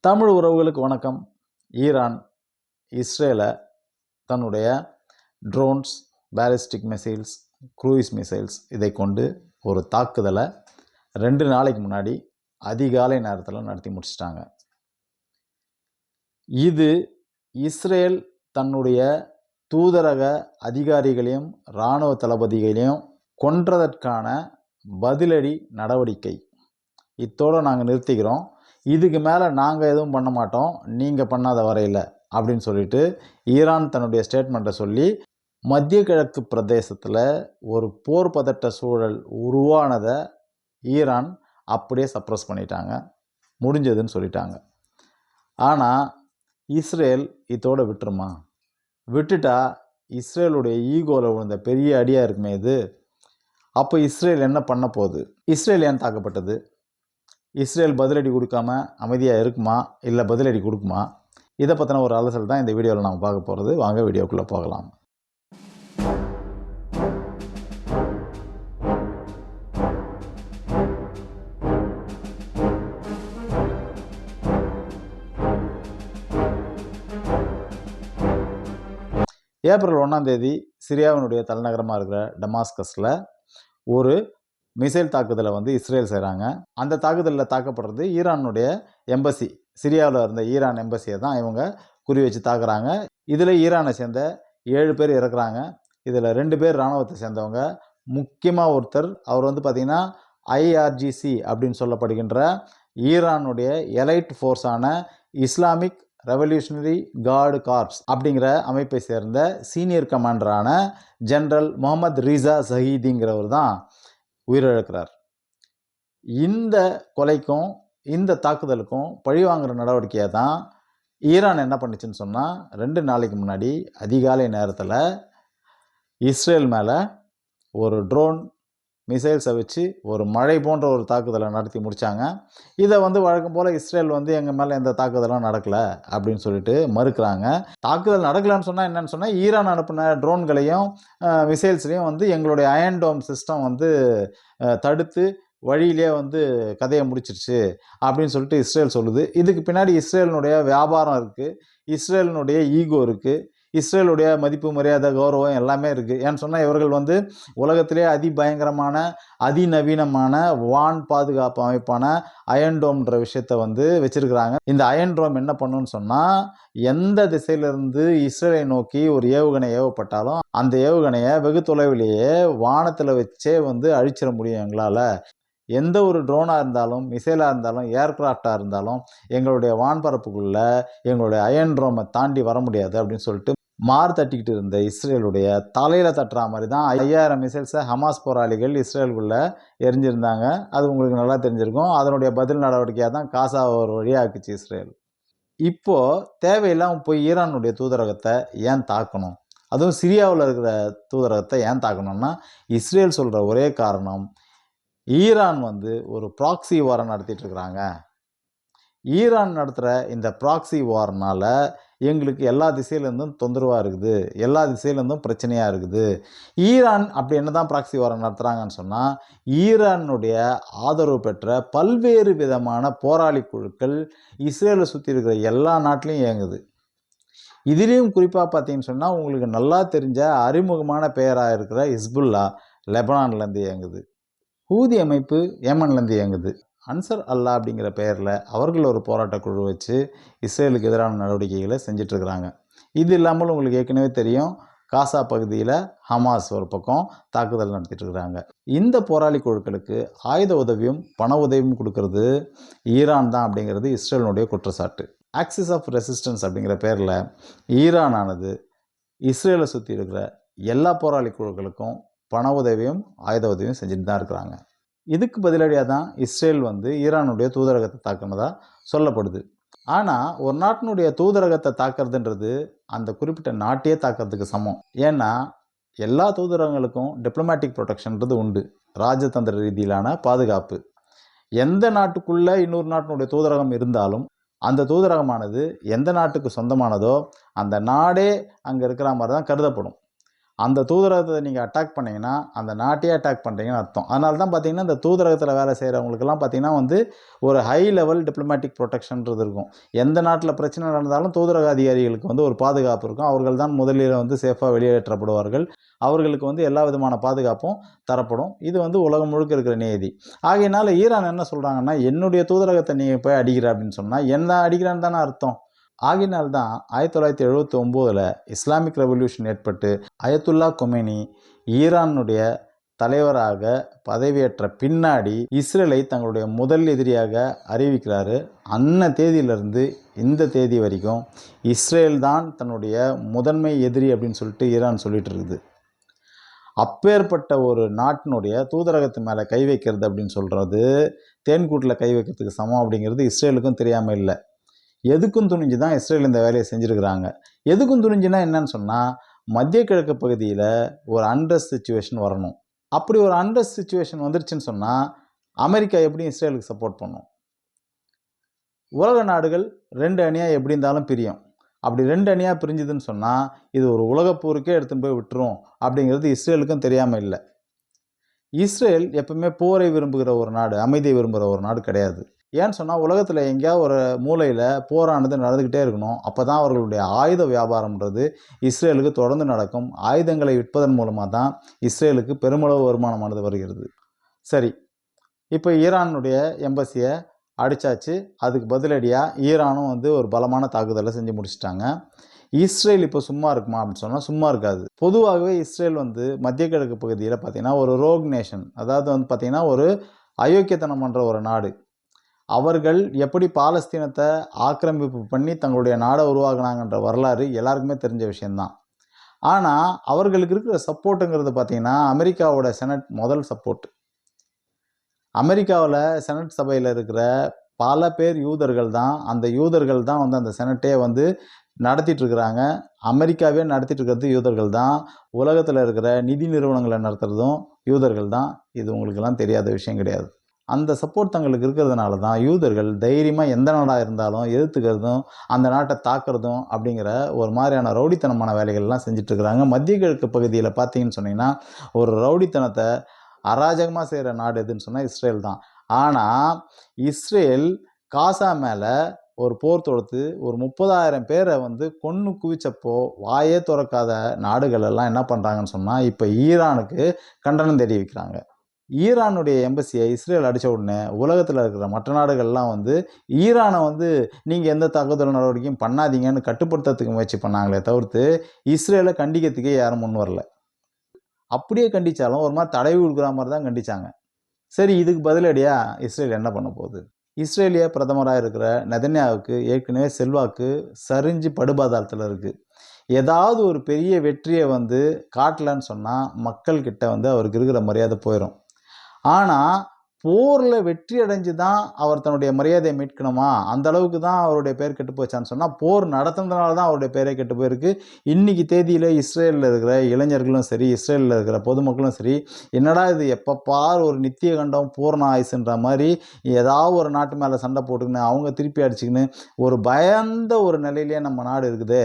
தமிழ் உறவுகளுக்கு வணக்கம். ஈரான் இஸ்ரேலை தன்னுடைய drones ballistic missiles cruise missiles இதை கொண்டு ஒரு தாக்குதலை ரெண்டு நாளைக்கு முன்னாடி அதிகாலை நேரத்தில் நடத்தி முடிச்சிட்டாங்க. இது இஸ்ரேல் தன்னுடைய தூதரக அதிகாரிகளையும் இராணுவ தளபதிகளையும் கொன்றதற்கான பதிலடி நடவடிக்கை. இத்தோடு நாங்கள் நிறுத்திக்கிறோம். இதுக்கு மேலே நாங்கள் எதுவும் பண்ண மாட்டோம். நீங்கள் பண்ணாத வரையில் அப்படின்னு சொல்லிட்டு ஈரான் தன்னுடைய ஸ்டேட்மெண்ட்டை சொல்லி மத்திய கிழக்கு பிரதேசத்தில் ஒரு போர் பதட்ட சூழல் உருவானதை ஈரான் அப்படியே சப்ரஸ் பண்ணிட்டாங்க. முடிஞ்சதுன்னு சொல்லிட்டாங்க. ஆனால் இஸ்ரேல் இதோட விட்டுருமா? விட்டுட்டா இஸ்ரேலுடைய ஈகோவில் விழுந்த பெரிய அடியாக இருக்குமே இது. அப்போ இஸ்ரேல் என்ன பண்ண போகுது? இஸ்ரேல் ஏன் தாக்கப்பட்டது? இஸ்ரேல் பதிலடி கொடுக்காம அமைதியாக இருக்குமா? இல்லை பதிலடி கொடுக்குமா? இதை பற்றின ஒரு அலசல் தான் இந்த வீடியோவில் நம்ம பார்க்க போகிறது வாங்க வீடியோக்குள்ளே போகலாம். ஏப்ரல் ஒன்றாம் தேதி சிரியாவினுடைய தலைநகரமாக இருக்கிற டமாஸ்கஸில் ஒரு மிசைல் தாக்குதலை வந்து இஸ்ரேல் செய்கிறாங்க அந்த தாக்குதலில் தாக்கப்படுறது ஈரானுடைய எம்பசி. சிரியாவில் இருந்த ஈரான் எம்பசியை தான் இவங்க குறி வச்சு தாக்குறாங்க. இதில் ஈரானை சேர்ந்த ஏழு பேர் இறக்குறாங்க. இதில் ரெண்டு பேர் இராணுவத்தை சேர்ந்தவங்க. முக்கியமாக ஒருத்தர் அவர் வந்து பார்த்திங்கன்னா ஐஆர்ஜிசி அப்படின்னு சொல்லப்படுகின்ற ஈரானுடைய எலைட் ஃபோர்ஸான இஸ்லாமிக் ரெவல்யூஷனரி கார்டு கார்ப்ஸ் அப்படிங்கிற அமைப்பை சேர்ந்த சீனியர் கமாண்டரான ஜென்ரல் முகமது ரீசா சஹீதிங்கிறவர் தான் உயிரிழக்கிறார். இந்த கொலைக்கும் இந்த தாக்குதலுக்கும் பழிவாங்குற நடவடிக்கையாக தான் ஈரான் என்ன பண்ணுச்சுன்னு சொன்னால் ரெண்டு நாளைக்கு முன்னாடி அதிகாலை நேரத்தில் இஸ்ரேல் மேலே ஒரு ட்ரோன் மிசைல்ஸை வச்சு ஒரு மழை போன்ற ஒரு தாக்குதலை நடத்தி முடித்தாங்க இதை வந்து வழக்கம் போல் இஸ்ரேல் வந்து எங்கள் மேலே எந்த தாக்குதலும் நடக்கலை அப்படின்னு சொல்லிட்டு மறுக்கிறாங்க. தாக்குதல் நடக்கலைன்னு சொன்னால் என்னென்னு சொன்னால் ஈரான் அனுப்பின ட்ரோன்களையும் மிசைல்ஸ்லையும் வந்து எங்களுடைய அயன்டோம் சிஸ்டம் வந்து தடுத்து வழியிலே வந்து கதையை முடிச்சிருச்சு அப்படின்னு சொல்லிட்டு இஸ்ரேல் சொல்லுது. இதுக்கு பின்னாடி இஸ்ரேலினுடைய வியாபாரம் இருக்குது இஸ்ரேலினுடைய ஈகோ இருக்குது இஸ்ரேலுடைய மதிப்பு மரியாதை கௌரவம் எல்லாமே இருக்குது ஏன்னு சொன்னால் இவர்கள் வந்து உலகத்திலே அதிபயங்கரமான அதிநவீனமான வான் பாதுகாப்பு அமைப்பான அயன்டோம்ன்ற விஷயத்த வந்து வச்சுருக்கிறாங்க. இந்த அயன்டோம் என்ன பண்ணுன்னு சொன்னால் எந்த திசையிலிருந்து இஸ்ரேலை நோக்கி ஒரு ஏவுகணை ஏவப்பட்டாலும் அந்த ஏவுகணையை வெகு தொலைவிலேயே வானத்தில் வச்சே வந்து அழிச்சிட முடியும் எங்களால். எந்த ஒரு ட்ரோனாக இருந்தாலும் மிசைலாக இருந்தாலும் ஏர்கிராஃப்டாக இருந்தாலும் எங்களுடைய வான்பரப்புக்குள்ளே எங்களுடைய அயன் ட்ரோமை தாண்டி வர முடியாது அப்படின்னு சொல்லிட்டு மார் தட்டிக்கிட்டு இருந்த இஸ்ரேலுடைய தலையில் தட்டுற மாதிரி தான் ஐயாயிரம் மிசைல்ஸை ஹமாஸ் போராளிகள் இஸ்ரேலுக்குள்ளே எரிஞ்சிருந்தாங்க. அது உங்களுக்கு நல்லா தெரிஞ்சிருக்கும். அதனுடைய பதில் நடவடிக்கையாக தான் காசா ஒரு வழியாக்குச்சு இஸ்ரேல். இப்போது தேவையில்லாமல் போய் ஈரானுடைய தூதரகத்தை ஏன் தாக்கணும்? அதுவும் சிரியாவில் இருக்கிற தூதரகத்தை ஏன் தாக்கணும்னா இஸ்ரேல் சொல்கிற ஒரே காரணம் ஈரான் வந்து ஒரு ப்ராக்ஸி வாரை நடத்திட்டு இருக்கிறாங்க. ஈரான் நடத்துகிற இந்த ப்ராக்ஸி வாரனால் எங்களுக்கு எல்லா திசையிலேருந்தும் தொந்தரவாக இருக்குது. எல்லா திசையிலேருந்தும் பிரச்சனையாக இருக்குது. ஈரான் அப்படி என்ன தான் ப்ராக்ஸி வாரம் நடத்துகிறாங்கன்னு சொன்னால் ஈரானுடைய ஆதரவு பெற்ற பல்வேறு விதமான போராளி குழுக்கள் இஸ்ரேலை சுற்றி இருக்கிற எல்லா நாட்டிலையும் இயங்குது. இதுலேயும் குறிப்பாக பார்த்தீங்கன்னு சொன்னால் உங்களுக்கு நல்லா தெரிஞ்ச அறிமுகமான பெயராக இருக்கிற ஹிஸ்புல்லா லெபனான்லேருந்து இயங்குது. ஹூதி அமைப்பு ஏமன்லேருந்து இயங்குது. அன்சர் அல்லா அப்படிங்கிற பெயரில் அவர்கள் ஒரு போராட்டக் குழு வச்சு இஸ்ரேலுக்கு எதிரான நடவடிக்கைகளை செஞ்சிட்ருக்கிறாங்க. இது இல்லாமல் உங்களுக்கு ஏற்கனவே தெரியும் காசா பகுதியில் ஹமாஸ் ஒரு பக்கம் தாக்குதல் நடத்திட்டு இருக்கிறாங்க இந்த போராளி குழுக்களுக்கு ஆயுத உதவியும் பண உதவியும் கொடுக்கறது ஈரான் தான் அப்படிங்கிறது இஸ்ரேலினுடைய குற்றச்சாட்டு. ஆக்சிஸ் ஆஃப் ரெசிஸ்டன்ஸ் அப்படிங்கிற பேரில் ஈரானானது இஸ்ரேலை சுற்றி இருக்கிற எல்லா போராளி குழுக்களுக்கும் பண உதவியும் ஆயுத உதவியும் செஞ்சுட்டு தான் இருக்கிறாங்க. இதுக்கு பதிலடியாக தான் இஸ்ரேல் வந்து ஈரானுடைய தூதரகத்தை தாக்கினதாக சொல்லப்படுது. ஆனால் ஒரு நாட்டினுடைய தூதரகத்தை தாக்குறதுன்றது அந்த குறிப்பிட்ட நாட்டையே தாக்கிறதுக்கு சமம். ஏன்னா எல்லா தூதரகங்களுக்கும் டிப்ளமேட்டிக் ப்ரொடெக்ஷன்றது உண்டு. ராஜதந்திர ரீதியிலான பாதுகாப்பு. எந்த நாட்டுக்குள்ளே இன்னொரு நாட்டினுடைய தூதரகம் இருந்தாலும் அந்த தூதரகமானது எந்த நாட்டுக்கு சொந்தமானதோ அந்த நாடே அங்கே இருக்கிற மாதிரி தான் கருதப்படும். அந்த தூதரகத்தை நீங்கள் அட்டாக் பண்ணீங்கன்னா அந்த நாட்டையே அட்டாக் பண்ணுறீங்கன்னு அர்த்தம். அதனால தான் பார்த்தீங்கன்னா இந்த தூதரகத்தில் வேலை செய்கிறவங்களுக்கெல்லாம் பார்த்தீங்கன்னா வந்து ஒரு ஹை லெவல் டிப்ளமேட்டிக் ப்ரொடெக்ஷன்றது இருக்கும். எந்த நாட்டில் பிரச்சனை நடந்தாலும் தூதரக அதிகாரிகளுக்கு வந்து ஒரு பாதுகாப்பு இருக்கும். அவர்கள் தான் முதலில் வந்து சேஃபாக வெளியேற்றப்படுவார்கள். அவர்களுக்கு வந்து எல்லா விதமான பாதுகாப்பும் தரப்படும். இது வந்து உலகம் முழுக்க இருக்கிற நியதி. ஆகையினால ஈரான் என்ன சொல்கிறாங்கன்னா என்னுடைய தூதரகத்தை நீங்கள் போய் அடிக்கிற அப்படின்னு சொன்னால் என்ன அடிக்கிறான்னு தானே அர்த்தம். ஆகினால் தான் ஆயிரத்தி தொள்ளாயிரத்தி எழுபத்தி ஒம்போதில் இஸ்லாமிக் ரெவல்யூஷன் ஏற்பட்டு அயத்துல்லா கொமேனி ஈரானுடைய தலைவராக பதவியேற்ற பின்னாடி இஸ்ரேலை தங்களுடைய முதல் எதிரியாக அறிவிக்கிறாரு. அன்ன தேதியிலிருந்து இந்த தேதி வரைக்கும் இஸ்ரேல் தான் தன்னுடைய முதன்மை எதிரி அப்படின்னு சொல்லிட்டு ஈரான் சொல்லிட்டு இருக்குது. அப்பேற்பட்ட ஒரு நாட்டினுடைய தூதரகத்து மேலே கை வைக்கிறது அப்படின்னு சொல்கிறது தேன்கூட்டில் கை வைக்கிறதுக்கு சமம் அப்படிங்கிறது இஸ்ரேலுக்கும் தெரியாமல் இல்லை. எதுக்கும் துணிஞ்சு தான் இஸ்ரேல் இந்த வேலையை செஞ்சுருக்கிறாங்க. எதுக்கும் துணிஞ்சுன்னா என்னன்னு சொன்னால் மத்திய கிழக்கு பகுதியில் ஒரு அண்ட்ரஸ் சுச்சுவேஷன் வரணும். அப்படி ஒரு அண்ட்ரஸ் சுச்சுவேஷன் வந்துருச்சுன்னு சொன்னால் அமெரிக்கா எப்படியும் இஸ்ரேலுக்கு சப்போர்ட் பண்ணும். உலக நாடுகள் ரெண்டு அணியாக எப்படி இருந்தாலும் பிரியும். அப்படி ரெண்டு அணியாக பிரிஞ்சுதுன்னு சொன்னால் இது ஒரு உலகப்போருக்கே எடுத்துன்னு போய் விட்டுரும் அப்படிங்கிறது இஸ்ரேலுக்கும் தெரியாமல் இல்லை. இஸ்ரேல் எப்பவுமே போரை விரும்புகிற ஒரு நாடு அமைதியை விரும்புகிற ஒரு நாடு கிடையாது. ஏன்னு சொன்னால் உலகத்தில் எங்கேயாவது ஒரு மூலையில் போரானது நடந்துக்கிட்டே இருக்கணும். அப்போ தான் அவர்களுடைய ஆயுத வியாபாரம்ன்றது இஸ்ரேலுக்கு தொடர்ந்து நடக்கும். ஆயுதங்களை விற்பதன் மூலமாக தான் இஸ்ரேலுக்கு பெருமளவு வருமானமானது வருகிறது. சரி இப்போ ஈரானுடைய எம்பசியை அடித்தாச்சு அதுக்கு பதிலடியாக ஈரானும் வந்து ஒரு பலமான தாக்குதலை செஞ்சு முடிச்சிட்டாங்க. இஸ்ரேல் இப்போ சும்மா இருக்குமா அப்படின்னு சொன்னால் சும்மா இருக்காது. பொதுவாகவே இஸ்ரேல் வந்து மத்திய கிழக்கு பகுதியில் பார்த்திங்கன்னா ஒரு ரோக் நேஷன் அதாவது வந்து பார்த்திங்கன்னா ஒரு அயோக்கியத்தனம் பண்ணுற ஒரு நாடு. அவர்கள் எப்படி பாலஸ்தீனத்தை ஆக்கிரமிப்பு பண்ணி தங்களுடைய நாடை உருவாக்குனாங்கன்ற வரலாறு எல்லாருக்குமே தெரிஞ்ச விஷயந்தான் ஆனால் அவர்களுக்கு இருக்கிற சப்போர்ட்டுங்கிறது பார்த்திங்கன்னா அமெரிக்காவோட செனட் முதல் சப்போர்ட். அமெரிக்காவில் செனட் சபையில் இருக்கிற பல பேர் யூதர்கள் தான் அந்த யூதர்கள் தான் வந்து அந்த செனட்டே வந்து நடத்திட்டு இருக்கிறாங்க. அமெரிக்காவே நடத்திட்டு இருக்கிறது யூதர்கள் தான். உலகத்தில் இருக்கிற நிதி நிறுவனங்களை நடத்துகிறதும் யூதர்கள் தான். இது உங்களுக்கெல்லாம் தெரியாத விஷயம் கிடையாது. அந்த சப்போர்ட் தங்களுக்கு இருக்கிறதுனால தான் யூதர்கள் தைரியமாக எந்த நாடாக இருந்தாலும் எதிர்த்துக்கிறதும் அந்த நாட்டை தாக்குறதும் அப்படிங்கிற ஒரு மாதிரியான ரவுடித்தனமான வேலைகள்லாம் செஞ்சிட்டுருக்குறாங்க மத்திய கிழக்கு பகுதியில் பார்த்தீங்கன்னு சொன்னிங்கன்னா ஒரு ரவுடித்தனத்தை அராஜகமாக செய்கிற நாடு எதுன்னு சொன்னால் இஸ்ரேல் தான். ஆனால் இஸ்ரேல் காசா மேலே ஒரு போர் தொடுத்து ஒரு முப்பதாயிரம் பேரை வந்து கொன்று குவிச்சப்போ வாயே திறக்காத நாடுகள் எல்லாம் என்ன பண்ணுறாங்கன்னு சொன்னால் இப்போ ஈரானுக்கு கண்டனம் தெரிவிக்கிறாங்க ஈரானுடைய எம்பசியை இஸ்ரேல் அடித்த உடனே உலகத்தில் இருக்கிற மற்ற நாடுகள்லாம் வந்து ஈரானை வந்து நீங்கள் எந்த தாக்குதல் நடவடிக்கையும் பண்ணாதீங்கன்னு கட்டுப்படுத்துறதுக்கு முயற்சி பண்ணாங்களே தவிர்த்து இஸ்ரேலை கண்டிக்கிறதுக்கே யாரும் முன் வரல. அப்படியே கண்டித்தாலும் ஒரு மாதிரி தடவி கொடுக்குற மாதிரி தான் கண்டிச்சாங்க. சரி இதுக்கு பதிலடியாக இஸ்ரேல் என்ன பண்ண போகுது? இஸ்ரேலிய பிரதமராக இருக்கிற நெதன்யாவுக்கு ஏற்கனவே செல்வாக்கு சரிஞ்சு படுபாதாளத்தில் இருக்குது ஏதாவது ஒரு பெரிய வெற்றியை வந்து காட்டலன்னு சொன்னால் மக்கள்கிட்ட வந்து அவருக்கு இருக்கிற மரியாதை போயிடும் ஆனால் போரில் வெற்றி அடைஞ்சு தான் அவர் தன்னுடைய மரியாதையை மீட்கணுமா? அந்த அளவுக்கு தான் அவருடைய பேர் கெட்டு போச்சான்னு சொன்னால் போர் நடத்துனதுனால தான் அவருடைய பேரே கெட்டு போயிருக்கு. இன்னைக்கு தேதியில் இஸ்ரேலில் இருக்கிற இளைஞர்களும் சரி இஸ்ரேலில் இருக்கிற பொதுமக்களும் சரி என்னடா இது எப்போ பார் ஒரு நித்திய கண்டம் பூர்ண ஆயுசுன்ற மாதிரி ஏதாவது ஒரு நாட்டு மேலே சண்டை போட்டுக்கின்னு அவங்க திருப்பி அடிச்சுக்கின்னு ஒரு பயந்த ஒரு நிலையிலேயே நம்ம நாடு இருக்குது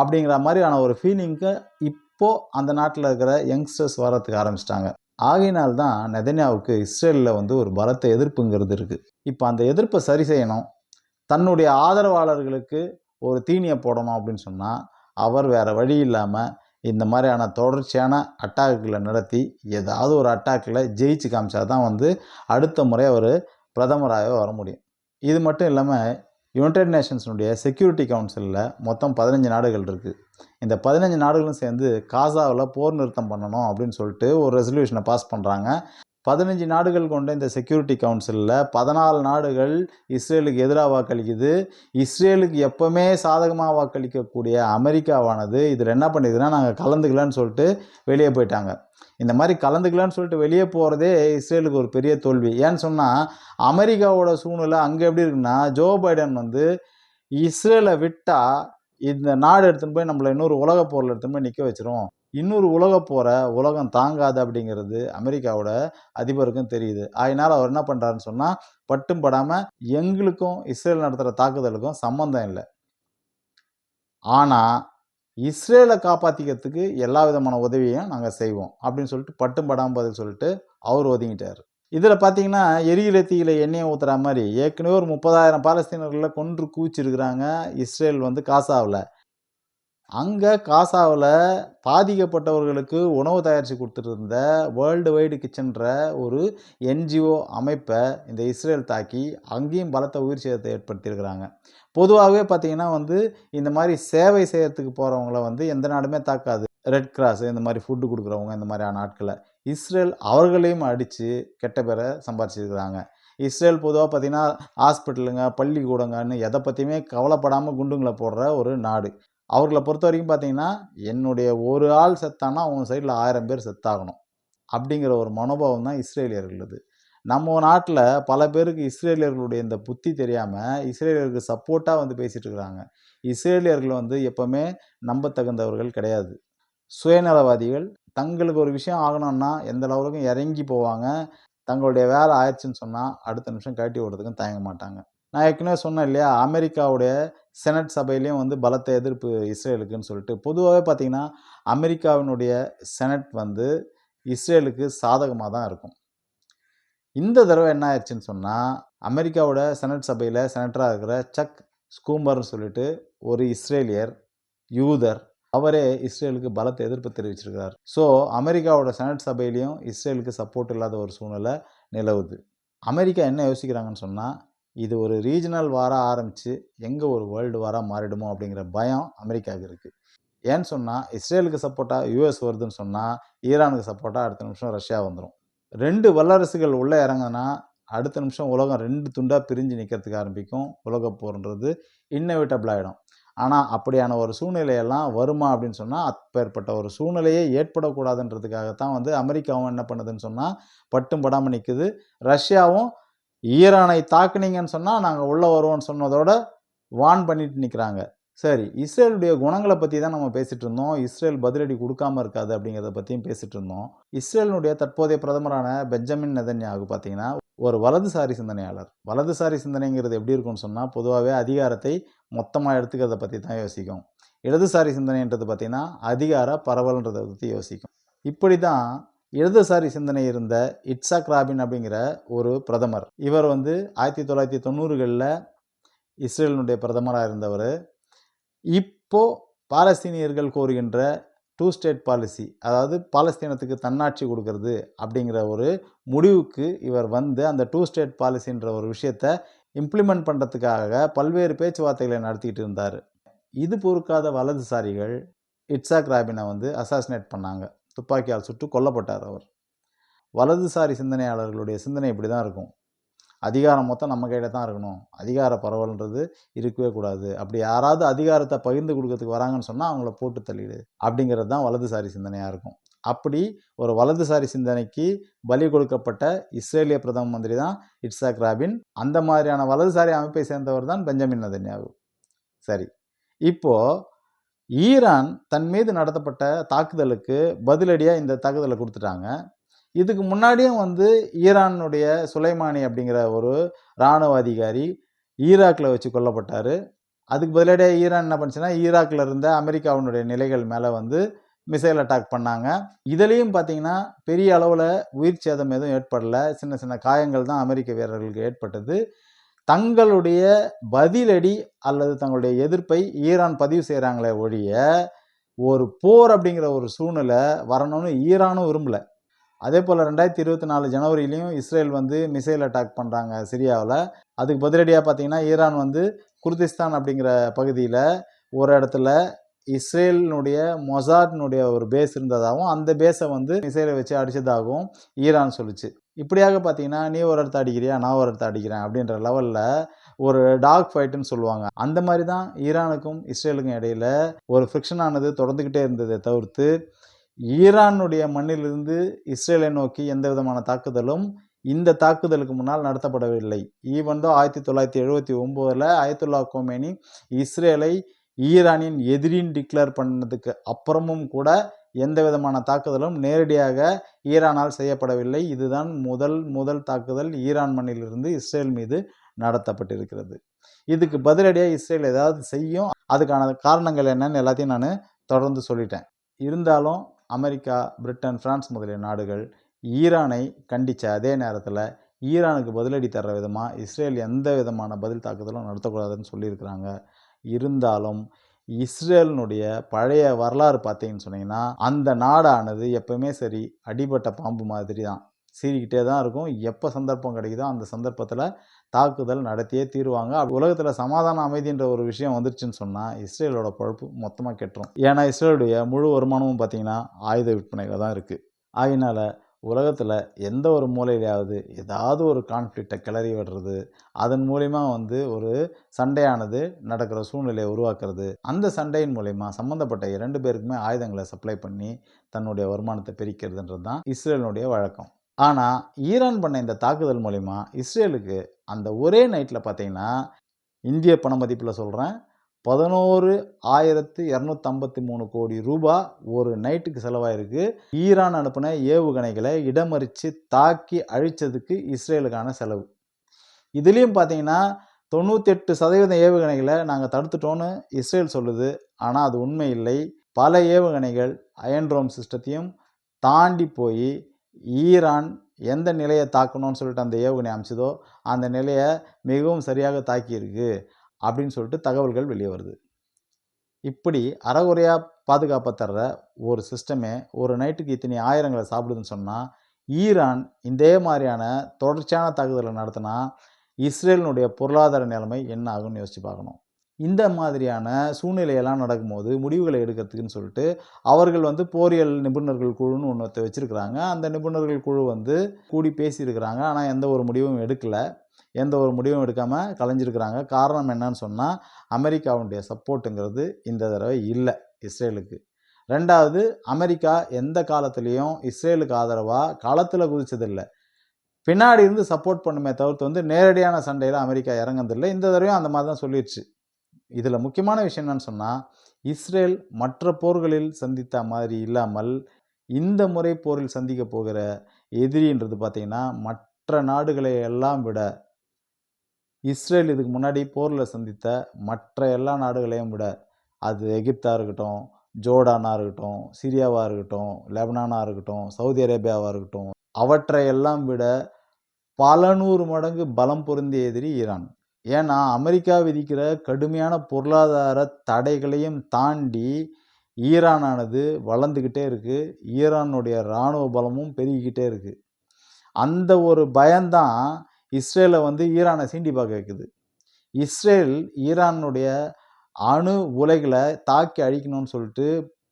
அப்படிங்கிற மாதிரியான ஒரு ஃபீலிங்க்கு இப்போது அந்த நாட்டில் இருக்கிற யங்ஸ்டர்ஸ் வரத்துக்கு ஆரம்பிச்சிட்டாங்க. ஆகையினால் தான் நெதன்யாவுக்கு இஸ்ரேலில் வந்து ஒரு பலத்த எதிர்ப்புங்கிறது இருக்குது இப்போ அந்த எதிர்ப்பை சரி செய்யணும். தன்னுடைய ஆதரவாளர்களுக்கு ஒரு தீனியை போடணும் அப்படின்னு சொன்னால் அவர் வேறு வழி இல்லாமல் இந்த மாதிரியான தொடர்ச்சியான அட்டாக்குகளை நடத்தி ஏதாவது ஒரு அட்டாக்கில் ஜெயிச்சு காமிச்சா தான் வந்து அடுத்த முறை அவர் பிரதமராக வர முடியும். இது மட்டும் இல்லாமல் யுனைடெட் நேஷன்ஸினுடைய செக்யூரிட்டி கவுன்சிலில் மொத்தம் பதினஞ்சு நாடுகள் இருக்குது இந்த பதினஞ்சு நாடுகளும் சேர்ந்து காசாவில் போர் நிறுத்தம் பண்ணணும் அப்படின்னு சொல்லிட்டு ஒரு ரெசல்யூஷனை பாஸ் பண்ணுறாங்க பதினஞ்சு நாடுகள் கொண்ட இந்த செக்யூரிட்டி கவுன்சிலில் பதினாலு நாடுகள் இஸ்ரேலுக்கு எதிராக வாக்களிக்குது. இஸ்ரேலுக்கு எப்போவுமே சாதகமாக வாக்களிக்கக்கூடிய அமெரிக்காவானது இதில் என்ன பண்ணிதுன்னா நாங்கள் கலந்துக்கலான்னு சொல்லிட்டு வெளியே போயிட்டாங்க. இந்த மாதிரி கலந்துக்கலான்னு சொல்லிட்டு வெளியே போகிறதே இஸ்ரேலுக்கு ஒரு பெரிய தோல்வி. ஏன்னு சொன்னால் அமெரிக்காவோட சூழ்நிலை அங்கே எப்படி இருக்குன்னா ஜோ பைடன் வந்து இஸ்ரேலை விட்டால் இந்த நாடு எடுத்துன்னு போய் நம்மளை இன்னொரு உலக போரில் எடுத்துன்னு போய் நிற்க வச்சிரும். இன்னொரு உலக போரை உலகம் தாங்காது அப்படிங்கிறது அமெரிக்காவோட அதிபருக்கும் தெரியுது. அதனால் அவர் என்ன பண்ணுறாருன்னு சொன்னால் பட்டும் படாமல் எங்களுக்கும் இஸ்ரேல் நடத்துகிற தாக்குதலுக்கும் சம்மந்தம் இல்லை. ஆனால் இஸ்ரேலை காப்பாற்றிக்கிறதுக்கு எல்லா விதமான உதவியும் நாங்கள் செய்வோம் அப்படின்னு சொல்லிட்டு பட்டும் படாமல் பதில் சொல்லிட்டு அவர் ஒதுங்கிட்டார். இதில் பார்த்தீங்கன்னா எரியில தீயில எண்ணெயை ஊற்றுற மாதிரி ஏற்கனவே ஒரு முப்பதாயிரம் பாலஸ்தீனர்களை கொன்று குவிச்சிருக்கிறாங்க இஸ்ரேல் வந்து காசாவில். அங்கே காசாவில் பாதிக்கப்பட்டவர்களுக்கு உணவு தயாரித்து கொடுத்துருந்த வேர்ல்டு வைடு கிச்சன்ற ஒரு என்ஜிஓ அமைப்பை இந்த இஸ்ரேல் தாக்கி அங்கேயும் பலத்த உயிர் சேதத்தை ஏற்படுத்தியிருக்கிறாங்க. பொதுவாகவே பார்த்தீங்கன்னா வந்து இந்த மாதிரி சேவை செய்யறதுக்கு போகிறவங்கள வந்து எந்த நாடுமே தாக்காது. ரெட் கிராஸ் இந்த மாதிரி ஃபுட்டு கொடுக்குறவங்க இந்த மாதிரியான ஆட்களை. இஸ்ரேல் அவர்களையும் அடித்து கெட்ட பேரை சம்பாரிச்சிருக்கிறாங்க. இஸ்ரேல் பொதுவாக பார்த்தீங்கன்னா ஹாஸ்பிட்டலுங்க பள்ளிக்கூடங்கன்னு எதை பற்றியுமே கவலைப்படாமல் குண்டுங்களை போடுற ஒரு நாடு. அவர்களை பொறுத்த வரைக்கும் பார்த்தீங்கன்னா என்னுடைய ஒரு ஆள் செத்தானா அவங்க சைடில் ஆயிரம் பேர் செத்தாகணும். அப்படிங்கிற ஒரு மனோபாவம் தான் இஸ்ரேலியர்களது. நம்ம நாட்டில் பல பேருக்கு இஸ்ரேலியர்களுடைய இந்த புத்தி தெரியாமல் இஸ்ரேலியர்களுக்கு சப்போர்ட்டாக வந்து பேசிகிட்டு இருக்கிறாங்க இஸ்ரேலியர்கள் வந்து எப்போவுமே நம்பத்தகுந்தவர்கள் கிடையாது. சுயநலவாதிகள் தங்களுக்கு ஒரு விஷயம் ஆகணும்னா எந்த லெவலுக்கும் இறங்கி போவாங்க. தங்களுடைய வேலை ஆயிடுச்சுன்னு சொன்னால் அடுத்த நிமிஷம் கட்டி விடுறதுக்கும் தயங்க மாட்டாங்க. நான் ஏற்கனவே சொன்னேன் இல்லையா? அமெரிக்காவுடைய செனட் சபையிலையும் வந்து பலத்த எதிர்ப்பு இஸ்ரேலுக்குன்னு சொல்லிட்டு. பொதுவாகவே பார்த்திங்கன்னா அமெரிக்காவினுடைய செனட் வந்து இஸ்ரேலுக்கு சாதகமாக தான் இருக்கும். இந்த தடவை என்ன ஆயிடுச்சுன்னு சொன்னால் அமெரிக்காவோட செனட் சபையில் செனட்டராக இருக்கிற சக் ஸ்கூம்பர்னு சொல்லிட்டு ஒரு இஸ்ரேலியர் யூதர் அவரே இஸ்ரேலுக்கு பலத்தை எதிர்ப்பு தெரிவிச்சிருக்கிறார் ஸோ அமெரிக்காவோட செனட் சபையிலையும் இஸ்ரேலுக்கு சப்போர்ட் இல்லாத ஒரு சூழ்நிலை நிலவுது. அமெரிக்கா என்ன யோசிக்கிறாங்கன்னு சொன்னால் இது ஒரு ரீஜனல் வாராக ஆரம்பித்து எங்கே ஒரு வேர்ல்டு வாராக மாறிடுமோ அப்படிங்கிற பயம் அமெரிக்காவுக்கு இருக்குது ஏன்னு சொன்னால் இஸ்ரேலுக்கு சப்போர்ட்டாக யூஎஸ் வருதுன்னு சொன்னால் ஈரானுக்கு சப்போர்ட்டாக அடுத்த நிமிஷம் ரஷ்யா வந்துடும் ரெண்டு வல்லரசுகள் உள்ளே இறங்குனா அடுத்த நிமிஷம் உலகம் ரெண்டு துண்டாக பிரிஞ்சு நிற்கிறதுக்கு ஆரம்பிக்கும். உலகப்போர்ன்றது இன்னவிட்டபிள் ஆகிடும் ஆனால் அப்படியான ஒரு சூழ்நிலையெல்லாம் வருமா அப்படின்னு சொன்னால் அப்பேற்பட்ட ஒரு சூழ்நிலையே ஏற்படக்கூடாதுன்றதுக்காகத்தான் வந்து அமெரிக்காவும் என்ன பண்ணுதுன்னு சொன்னால் பட்டும் படாமல் நிற்குது ரஷ்யாவும் ஈரானை தாக்குனீங்கன்னு சொன்னால் நாங்கள் உள்ளே வருவோம்னு சொன்னதோட வான் பண்ணிட்டு நிற்கிறாங்க சரி இஸ்ரேலுடைய குணங்களை பற்றி தான் நம்ம பேசிகிட்டு இருந்தோம். இஸ்ரேல் பதிலடி கொடுக்காம இருக்காது அப்படிங்கிறத பற்றியும் பேசிகிட்டு இருந்தோம். இஸ்ரேலினுடைய தற்போதைய பிரதமரான பெஞ்சமின் நெதன்யாவுக்கு பார்த்தீங்கன்னா ஒரு வலதுசாரி சிந்தனையாளர். வலதுசாரி சிந்தனைங்கிறது எப்படி இருக்கும்னு சொன்னால் பொதுவாகவே அதிகாரத்தை மொத்தமாக எடுத்துக்கிறத பற்றி தான் யோசிக்கும். இடதுசாரி சிந்தனைன்றது பார்த்திங்கன்னா அதிகார பரவல்ன்றதை பற்றி யோசிக்கும். இப்படி தான் இடதுசாரி சிந்தனை இருந்த இட்சாக் ராபின் அப்படிங்கிற ஒரு பிரதமர். இவர் வந்து ஆயிரத்தி தொள்ளாயிரத்தி தொண்ணூறுகளில் இஸ்ரேலினுடைய பிரதமராக இருந்தவர். இப்போ பாலஸ்தீனியர்கள் கோருகின்ற டூ ஸ்டேட் பாலிசி அதாவது பாலஸ்தீனத்துக்கு தன்னாட்சி கொடுக்கறது அப்படிங்கிற ஒரு முடிவுக்கு இவர் வந்து அந்த டூ ஸ்டேட் பாலிசின்ற ஒரு விஷயத்தை இம்ப்ளிமெண்ட் பண்ணுறதுக்காக பல்வேறு பேச்சுவார்த்தைகளை நடத்திக்கிட்டு இருந்தார். இது பொறுக்காத வலதுசாரிகள் இட்சாக் ராபினை வந்து அசாசினேட் பண்ணாங்க. துப்பாக்கியால் சுட்டு கொல்லப்பட்டார் அவர். வலதுசாரி சிந்தனையாளர்களுடைய சிந்தனை இப்படி தான் இருக்கும். அதிகாரம் மொத்தம் நம்ம கையில் தான் இருக்கணும். அதிகார பரவல்ன்றது இருக்கவே கூடாது. அப்படி யாராவது அதிகாரத்தை பகிர்ந்து கொடுக்கறதுக்கு வராங்கன்னு சொன்னால் அவங்கள போட்டு தள்ளிடு. அப்படிங்கிறது தான் வலதுசாரி சிந்தனையாக இருக்கும். அப்படி ஒரு வலதுசாரி சிந்தனைக்கு பலி கொடுக்கப்பட்ட இஸ்ரேலிய பிரதம மந்திரி தான் இட்சாக் ராபின். அந்த மாதிரியான வலதுசாரி அமைப்பை சேர்ந்தவர் தான் பெஞ்சமின் நதன்யாவு சரி. இப்போது ஈரான் தன் மீது நடத்தப்பட்ட தாக்குதலுக்கு பதிலடியாக இந்த தாக்குதலை கொடுத்துட்டாங்க. இதுக்கு முன்னாடியும் வந்து ஈரானுடைய சுலைமானி அப்படிங்கிற ஒரு இராணுவ அதிகாரி ஈராக்கில் வச்சு கொல்லப்பட்டார். அதுக்கு பதிலடியாக ஈரான் என்ன பண்ணுச்சுன்னா ஈராக்கில் இருந்த அமெரிக்காவினுடைய நிலைகள் மேலே வந்து மிசைல் அட்டாக் பண்ணாங்க. இதுலேயும் பார்த்தீங்கன்னா பெரிய அளவில் உயிர் சேதம் எதுவும் ஏற்படலை. சின்ன சின்ன காயங்கள் தான் அமெரிக்க வீரர்களுக்கு ஏற்பட்டது. தங்களுடைய பதிலடி அல்லது தங்களுடைய எதிர்ப்பை ஈரான் பதிவு செய்கிறாங்களே ஒழிய ஒரு போர் அப்படிங்கிற ஒரு சூழ்நிலை வரணும்னு ஈரானும் விரும்பலை. அதே போல் ரெண்டாயிரத்தி இருபத்தி நாலு ஜனவரிலையும் இஸ்ரேல் வந்து மிசைல் அட்டாக் பண்ணுறாங்க சிரியாவில். அதுக்கு பதிலடியாக பார்த்தீங்கன்னா ஈரான் வந்து குர்திஸ்தான் அப்படிங்கிற பகுதியில் ஒரு இடத்துல இஸ்ரேலினுடைய மொசாட்னுடைய ஒரு பேஸ் இருந்ததாகவும் அந்த பேஸை வந்து மிசைலை வச்சு அடித்ததாகவும் ஈரான் சொல்லுச்சு. இப்படியாக பார்த்தீங்கன்னா நீ ஒரு இடத்த அடிக்கிறியா நான் ஒரு இடத்த அடிக்கிறேன் அப்படின்ற லெவலில் ஒரு டாக் ஃபைட்டுன்னு சொல்லுவாங்க. அந்த மாதிரி தான் ஈரானுக்கும் இஸ்ரேலுக்கும் இடையில ஒரு ஃப்ரிக்ஷன் ஆனது தொடர்ந்துக்கிட்டே இருந்ததை தவிர்த்து ஈரானுடைய மண்ணிலிருந்து இஸ்ரேலை நோக்கி எந்த விதமான தாக்குதலும் இந்த தாக்குதலுக்கு முன்னால் நடத்தப்படவில்லை. ஈவன் தான் ஆயிரத்தி தொள்ளாயிரத்தி எழுபத்தி ஒம்போதில் ஆயத்துல்லா கோமேனி இஸ்ரேலை ஈரானின் எதிரின்னு டிக்ளேர் பண்ணதுக்கு அப்புறமும் கூட எந்த விதமான தாக்குதலும் நேரடியாக ஈரானால் செய்யப்படவில்லை. இதுதான் முதல் முதல் தாக்குதல் ஈரான் மண்ணிலிருந்து இஸ்ரேல் மீது நடத்தப்பட்டிருக்கிறது. இதுக்கு பதிலடியாக இஸ்ரேல் ஏதாவது செய்யும்? அதுக்கான காரணங்கள் என்னன்னு எல்லாத்தையும் நான் தொடர்ந்து சொல்லிட்டேன். இருந்தாலும் அமெரிக்கா பிரிட்டன் பிரான்ஸ் முதலிய நாடுகள் ஈரானை கண்டித்த அதே நேரத்தில் ஈரானுக்கு பதிலடி தர்ற விதமாக இஸ்ரேல் எந்த விதமான பதில் தாக்குதலும் நடத்தக்கூடாதுன்னு சொல்லியிருக்கிறாங்க. இருந்தாலும் இஸ்ரேலினுடைய பழைய வரலாறு பார்த்தீங்கன்னு சொன்னீங்கன்னா அந்த நாடானது எப்பவுமே சரி அடிபட்ட பாம்பு மாதிரி தான் சீறிக்கிட்டே தான் இருக்கும். எப்போ சந்தர்ப்பம் கிடைக்குதோ அந்த சந்தர்ப்பத்தில் தாக்குதல் நடத்தியே தீருவாங்க. உலகத்தில் சமாதான அமைதின்ற ஒரு விஷயம் வந்துருச்சுன்னு சொன்னால் இஸ்ரேலோட பழப்பு மொத்தமாக கெட்டுரும். ஏன்னா இஸ்ரேலுடைய முழு வருமானமும் பார்த்திங்கன்னா ஆயுத விற்பனையில் தான் இருக்குது ஆகினால உலகத்தில் எந்த ஒரு மூலையிலையாவது ஏதாவது ஒரு கான்ஃப்ளிக்டை கிளறி விடுறது அதன் மூலிமா வந்து ஒரு சண்டையானது நடக்கிற சூழ்நிலையை உருவாக்குறது அந்த சண்டையின் மூலிமா சம்மந்தப்பட்ட இரண்டு பேருக்குமே ஆயுதங்களை சப்ளை பண்ணி தன்னுடைய வருமானத்தை பிரிக்கிறதுன்றது தான் இஸ்ரேலினுடைய வழக்கம். ஆனால் ஈரான் பண்ண இந்த தாக்குதல் மூலிமா இஸ்ரேலுக்கு அந்த ஒரே நைட்டில் பார்த்தீங்கன்னா இந்திய பண மதிப்பில் சொல்கிறேன் பதினோரு ஆயிரத்து இரநூத்தம்பத்தி மூணு கோடி ரூபா ஒரு நைட்டுக்கு செலவாயிருக்கு. ஈரான் அனுப்பின ஏவுகணைகளை இடமறித்து தாக்கி அழித்ததுக்கு இஸ்ரேலுக்கான செலவு. இதுலேயும் பார்த்தீங்கன்னா தொண்ணூத்தெட்டு சதவீத ஏவுகணைகளை நாங்கள் தடுத்துட்டோன்னு இஸ்ரேல் சொல்லுது. ஆனால் அது உண்மை இல்லை. பல ஏவுகணைகள் அயன்ட்ரோம் சிஸ்டத்தையும் தாண்டி போய் ஈரான் எந்த நிலையை தாக்கணும்னு சொல்லிட்டு அந்த ஏவுகணை அமைச்சதோ அந்த நிலையை மிகவும் சரியாக தாக்கியிருக்கு அப்படின்னு சொல்லிட்டு தகவல்கள் வெளியே வருது. இப்படி அறகுறையாக பாதுகாப்பை தர்ற ஒரு சிஸ்டமே ஒரு நைட்டுக்கு இத்தனை ஆயிரங்களை சாப்பிடுதுன்னு சொன்னால் ஈரான் இதே மாதிரியான தொடர்ச்சியான தாக்குதலை நடத்தினா இஸ்ரேலினுடைய பொருளாதார நிலைமை என்ன ஆகும்னு யோசிச்சு பார்க்கணும். இந்த மாதிரியான சூழ்நிலையெல்லாம் நடக்கும்போது முடிவுகளை எடுக்கிறதுக்குன்னு சொல்லிட்டு அவர்கள் வந்து போரியல் நிபுணர்கள் குழுன்னு ஒன்றத்தை வச்சுருக்கிறாங்க. அந்த நிபுணர்கள் குழு வந்து கூடி பேசியிருக்கிறாங்க. ஆனால் எந்த ஒரு முடிவும் எடுக்கலை. எந்த ஒரு முடிவும் எடுக்காமல் கலைஞ்சிருக்கிறாங்க. காரணம் என்னன்னு சொன்னால் அமெரிக்காவுடைய சப்போர்ட்டுங்கிறது இந்த தடவை இல்லை இஸ்ரேலுக்கு. ரெண்டாவது அமெரிக்கா எந்த காலத்துலேயும் இஸ்ரேலுக்கு ஆதரவாக களத்தில் குதிச்சதில்லை. பின்னாடி இருந்து சப்போர்ட் பண்ணுமே தவிர்த்து வந்து நேரடியான சண்டையில் அமெரிக்கா இறங்கினதில்லை. இந்த தடவையும் அந்த மாதிரி தான் சொல்லிடுச்சு இதில் முக்கியமான விஷயம் என்னன்னு சொன்னால் இஸ்ரேல் மற்ற போர்களில் சந்தித்த மாதிரி இல்லாமல் இந்த முறை போரில் சந்திக்க போகிற எதிரின்றது பார்த்திங்கன்னா மற்ற நாடுகளை எல்லாம் விட இஸ்ரேல் இதுக்கு முன்னாடி போரில் சந்தித்த மற்ற எல்லா நாடுகளையும் விட அது எகிப்தாக இருக்கட்டும் ஜோர்டானாக இருக்கட்டும் சிரியாவாக இருக்கட்டும் லெபனானாக இருக்கட்டும் சவுதி அரேபியாவாக இருக்கட்டும் அவற்றை எல்லாம் விட பல நூறு மடங்கு பலம் பொருந்திய எதிரி ஈரான். ஏன்னா அமெரிக்கா விதிக்கிற கடுமையான பொருளாதார தடைகளையும் தாண்டி ஈரானானது வளர்ந்துக்கிட்டே இருக்குது ஈரானுடைய இராணுவ பலமும் பெருகிக்கிட்டே இருக்குது அந்த ஒரு பயம்தான் இஸ்ரேலை வந்து ஈரானை சீண்டி பார்க்க வைக்குது. இஸ்ரேல் ஈரானுடைய அணு உலைகளை தாக்கி அழிக்கணும்னு சொல்லிட்டு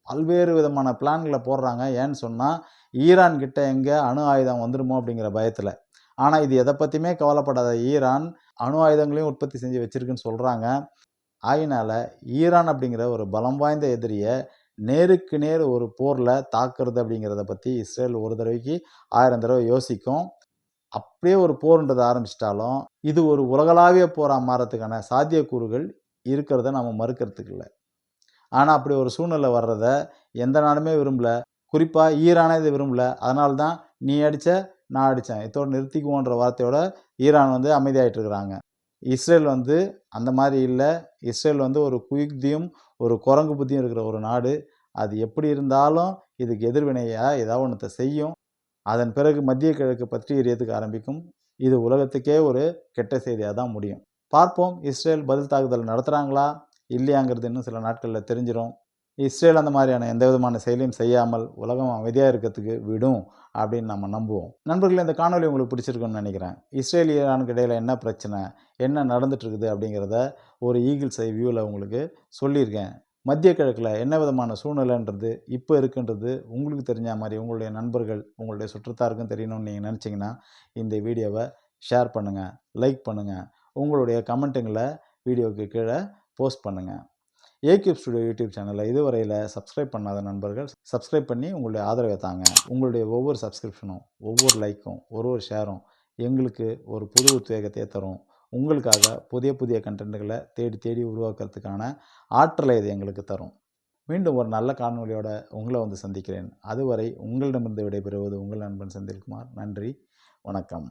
பல்வேறு விதமான பிளான்களை போடுறாங்க. ஏன்னு சொன்னால் ஈரான் கிட்ட எங்கே அணு ஆயுதம் வந்துடுமோ அப்படிங்கிற பயத்தில். ஆனால் இது எதை பற்றியுமே கவலைப்படாத ஈரான் அணு ஆயுதங்களையும் உற்பத்தி செஞ்சு வச்சுருக்குன்னு சொல்கிறாங்க ஆயினால் ஈரான் அப்படிங்கிற ஒரு பலம் வாய்ந்த எதிரியை நேருக்கு நேர் ஒரு போரில் தாக்குறது அப்படிங்கிறத பற்றி இஸ்ரேல் ஒரு தடவைக்கு ஆயிரம் தடவை யோசிக்கும். அப்படியே ஒரு போர்ன்றது ஆரம்பிச்சிட்டாலும் இது ஒரு உலகளாவிய போராக மாறத்துக்கான சாத்தியக்கூறுகள் இருக்கிறத நம்ம மறுக்கிறதுக்கு இல்லை. ஆனால் அப்படி ஒரு சூழ்நிலை வர்றத எந்த நாடுமே விரும்பல. குறிப்பாக ஈரானே இதை விரும்பல. அதனால தான் நீ அடித்த நான் அடித்தேன் இதோட நிறுத்திக்குவோன்ற வார்த்தையோட ஈரான் வந்து அமைதியாகிட்டு இருக்கிறாங்க இஸ்ரேல் வந்து அந்த மாதிரி இல்லை. இஸ்ரேல் வந்து ஒரு குயுக்தியும் ஒரு குரங்கு புத்தியும் இருக்கிற ஒரு நாடு. அது எப்படி இருந்தாலும் இதுக்கு எதிர்வினையாக ஏதாவது ஒன்றத்தை செய்யும். அதன் பிறகு மத்திய கிழக்கு பற்றி எரியத்துக்கு ஆரம்பிக்கும். இது உலகத்துக்கே ஒரு கெட்ட செய்தியாக தான் முடியும். பார்ப்போம் இஸ்ரேல் பதில் தாக்குதல் நடத்துகிறாங்களா இல்லையாங்கிறது இன்னும் சில நாட்களில் தெரிஞ்சிடும் இஸ்ரேல் அந்த மாதிரியான எந்த விதமான செயலையும் செய்யாமல் உலகம் அமைதியாக இருக்கிறதுக்கு விடும் அப்படின்னு நம்ம நம்புவோம். நண்பர்களே இந்த காணொலி உங்களுக்கு பிடிச்சிருக்குன்னு நினைக்கிறேன். இஸ்ரேல் ஈரானுக்கு இடையில் என்ன பிரச்சனை என்ன நடந்துட்டுருக்குது அப்படிங்கிறத ஒரு ஈகிள்ஸ் ஐ வியூவில் உங்களுக்கு சொல்லியிருக்கேன். மத்திய கிழக்கில் என்ன விதமான சூழ்நிலைன்றது இப்போ இருக்குன்றது உங்களுக்கு தெரிஞ்ச மாதிரி உங்களுடைய நண்பர்கள் உங்களுடைய சுற்றத்தாருக்கும் தெரியணும்னு நீங்கள் நினச்சிங்கன்னா இந்த வீடியோவை ஷேர் பண்ணுங்கள் லைக் பண்ணுங்கள் உங்களுடைய கமெண்ட்டுங்களை வீடியோவுக்கு கீழே போஸ்ட் பண்ணுங்கள் ஏகியூப் ஸ்டுடியோ யூடியூப் சேனலை இதுவரையில் சப்ஸ்கிரைப் பண்ணாத நண்பர்கள் சப்ஸ்கிரைப் பண்ணி உங்களுடைய ஆதரவை தாங்க. உங்களுடைய ஒவ்வொரு சப்ஸ்கிரிப்ஷனும் ஒவ்வொரு லைக்கும் ஒரு ஒரு ஷேரும் எங்களுக்கு ஒரு புது உத்வேகத்தை தரும். உங்களுக்காக புதிய புதிய கண்டென்ட்டுகளை தேடி தேடி உருவாக்குறதுக்கான ஆற்றலை இது எங்களுக்கு தரும். மீண்டும் ஒரு நல்ல காணொலியோட உங்களை வந்து சந்திக்கிறேன். அதுவரை உங்களிடமிருந்து விடைபெறுவது உங்கள் நண்பன் செந்தில்குமார். நன்றி வணக்கம்.